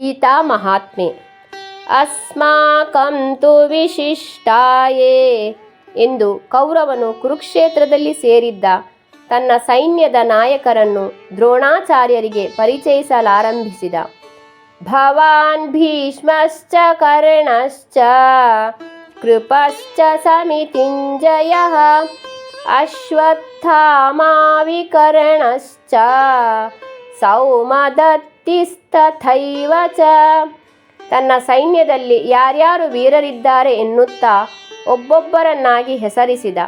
ಗೀತಾ ಮಹಾತ್ಮೆ. ಅಸ್ಮಾಕಂ ತು ವಿಶಿಷ್ಟಾಯೇ ಎಂದು ಕೌರವನು ಕುರುಕ್ಷೇತ್ರದಲ್ಲಿ ಸೇರಿದ್ದ ತನ್ನ ಸೈನ್ಯದ ನಾಯಕರನ್ನು ದ್ರೋಣಾಚಾರ್ಯರಿಗೆ ಪರಿಚಯಿಸಲಾರಂಭಿಸಿದ. ಭವಾನ್ ಭೀಷ್ಮಶ್ಚ ಕರ್ಣಶ್ಚ ಕೃಪಶ್ಚ ಸಮಿತಿಂಜಯ ಅಶ್ವತ್ಥಾಮಾ ವಿಕರ್ಣಶ್ಚ ಸೌಮದತ್ತಿಸ್ತಥೈವ ಚ ತನ್ನ ಸೈನ್ಯದಲ್ಲಿ ಯಾರ್ಯಾರು ವೀರರಿದ್ದಾರೆ ಎನ್ನುತ್ತಾ ಒಬ್ಬೊಬ್ಬರನ್ನಾಗಿ ಹೆಸರಿಸಿದ.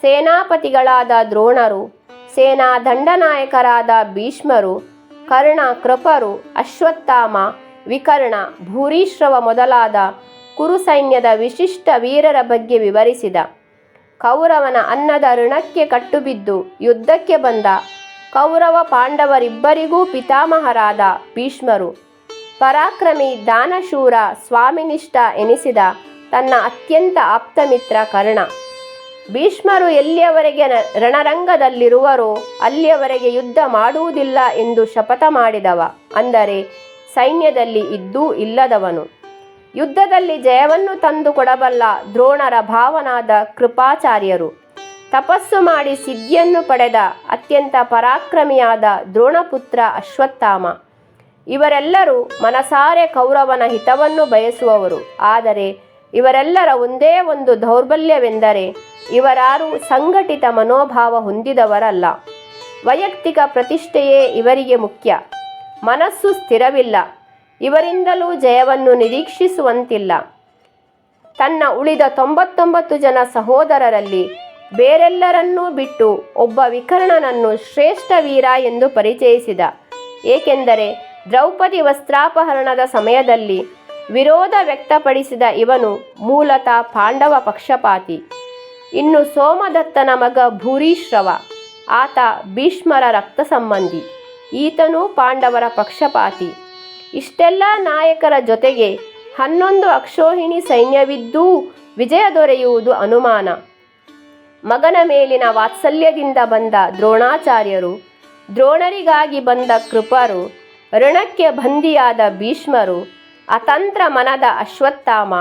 ಸೇನಾಪತಿಗಳಾದ ದ್ರೋಣರು ಸೇನಾ ದಂಡನಾಯಕರಾದ ಭೀಷ್ಮರು ಕರ್ಣ ಕೃಪರು ಅಶ್ವತ್ಥಾಮ, ವಿಕರ್ಣ, ಭೂರಿಶ್ರವ ಮೊದಲಾದ ಕುರು ಸೈನ್ಯದ ವಿಶಿಷ್ಟ ವೀರರ ಬಗ್ಗೆ ವಿವರಿಸಿದ. ಕೌರವನ ಅನ್ನದ ಋಣಕ್ಕೆ ಕಟ್ಟುಬಿದ್ದು ಯುದ್ಧಕ್ಕೆ ಬಂದ. ಕೌರವ ಪಾಂಡವರಿಬ್ಬರಿಗೂ ಪಿತಾಮಹರಾದ ಭೀಷ್ಮರು. ಪರಾಕ್ರಮಿ ದಾನಶೂರ ಸ್ವಾಮಿನಿಷ್ಠ ಎನಿಸಿದ ತನ್ನ ಅತ್ಯಂತ ಆಪ್ತ ಮಿತ್ರ ಕರ್ಣ. ಭೀಷ್ಮರು ಎಲ್ಲಿಯವರೆಗೆ ರಣರಂಗದಲ್ಲಿರುವರೋ ಅಲ್ಲಿಯವರೆಗೆ ಯುದ್ಧ ಮಾಡುವುದಿಲ್ಲ ಎಂದು ಶಪಥ ಮಾಡಿದವ. ಅಂದರೆ ಸೈನ್ಯದಲ್ಲಿ ಇದ್ದೂ ಇಲ್ಲದವನು. ಯುದ್ಧದಲ್ಲಿ ಜಯವನ್ನು ತಂದು ಕೊಡಬಲ್ಲ ದ್ರೋಣರ ಭಾವನಾದ ಕೃಪಾಚಾರ್ಯರು. ತಪಸ್ಸು ಮಾಡಿ ಸಿದ್ಧಿಯನ್ನು ಪಡೆದ ಅತ್ಯಂತ ಪರಾಕ್ರಮಿಯಾದ ದ್ರೋಣಪುತ್ರ ಅಶ್ವತ್ಥಾಮ. ಇವರೆಲ್ಲರೂ ಮನಸಾರೆ ಕೌರವನ ಹಿತವನ್ನು ಬಯಸುವವರು. ಆದರೆ ಇವರೆಲ್ಲರ ಒಂದೇ ಒಂದು ದೌರ್ಬಲ್ಯವೆಂದರೆ ಇವರಾರು ಸಂಘಟಿತ ಮನೋಭಾವ ಹೊಂದಿದವರಲ್ಲ. ವೈಯಕ್ತಿಕ ಪ್ರತಿಷ್ಠೆಯೇ ಇವರಿಗೆ ಮುಖ್ಯ. ಮನಸ್ಸು ಸ್ಥಿರವಿಲ್ಲ. ಇವರಿಂದಲೂ ಜಯವನ್ನು ನಿರೀಕ್ಷಿಸುವಂತಿಲ್ಲ. ತನ್ನ ಉಳಿದ ತೊಂಬತ್ತೊಂಬತ್ತು ಜನ ಸಹೋದರರಲ್ಲಿ ಬೇರೆಲ್ಲರನ್ನೂ ಬಿಟ್ಟು ಒಬ್ಬ ವಿಕರ್ಣನನ್ನು ಶ್ರೇಷ್ಠ ವೀರ ಎಂದು ಪರಿಚಯಿಸಿದ. ಏಕೆಂದರೆ ದ್ರೌಪದಿ ವಸ್ತ್ರಾಪಹರಣದ ಸಮಯದಲ್ಲಿ ವಿರೋಧ ವ್ಯಕ್ತಪಡಿಸಿದ ಇವನು ಮೂಲತಃ ಪಾಂಡವ ಪಕ್ಷಪಾತಿ. ಇನ್ನು ಸೋಮದತ್ತನ ಮಗ ಭೂರಿಶ್ರವ, ಆತ ಭೀಷ್ಮರ ರಕ್ತ ಸಂಬಂಧಿ ಈತನೂ ಪಾಂಡವರ ಪಕ್ಷಪಾತಿ. ಇಷ್ಟೆಲ್ಲ ನಾಯಕರ ಜೊತೆಗೆ ಹನ್ನೊಂದು ಅಕ್ಷೋಹಿಣಿ ಸೈನ್ಯವಿದ್ದೂ ವಿಜಯ ದೊರೆಯುವುದು ಅನುಮಾನ. ಮಗನ ಮೇಲಿನ ವಾತ್ಸಲ್ಯದಿಂದ ಬಂದ ದ್ರೋಣಾಚಾರ್ಯರು, ದ್ರೋಣರಿಗಾಗಿ ಬಂದ ಕೃಪರು, ಋಣಕ್ಕೆ ಬಂದಿಯಾದ ಭೀಷ್ಮರು, ಅತಂತ್ರ ಮನದ ಅಶ್ವತ್ಥಾಮ,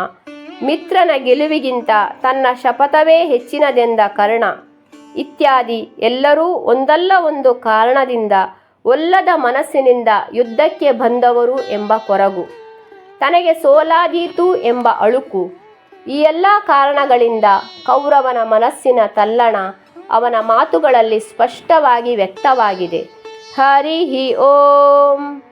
ಮಿತ್ರನ ಗೆಲುವಿಗಿಂತ ತನ್ನ ಶಪಥವೇ ಹೆಚ್ಚಿನದೆಂದ ಕರ್ಣ ಇತ್ಯಾದಿ ಎಲ್ಲರೂ ಒಂದಲ್ಲ ಒಂದು ಕಾರಣದಿಂದ ಒಲ್ಲದ ಮನಸ್ಸಿನಿಂದ ಯುದ್ಧಕ್ಕೆ ಬಂದವರು ಎಂಬ ಕೊರಗು. ತನಗೆ ಸೋಲಾದೀತು ಎಂಬ ಅಳುಕು. ಈ ಎಲ್ಲ ಕಾರಣಗಳಿಂದ ಕೌರವನ ಮನಸ್ಸಿನ ತಲ್ಲಣ ಅವನ ಮಾತುಗಳಲ್ಲಿ ಸ್ಪಷ್ಟವಾಗಿ ವ್ಯಕ್ತವಾಗಿದೆ. ಹರಿ ಹಿ ಓಂ.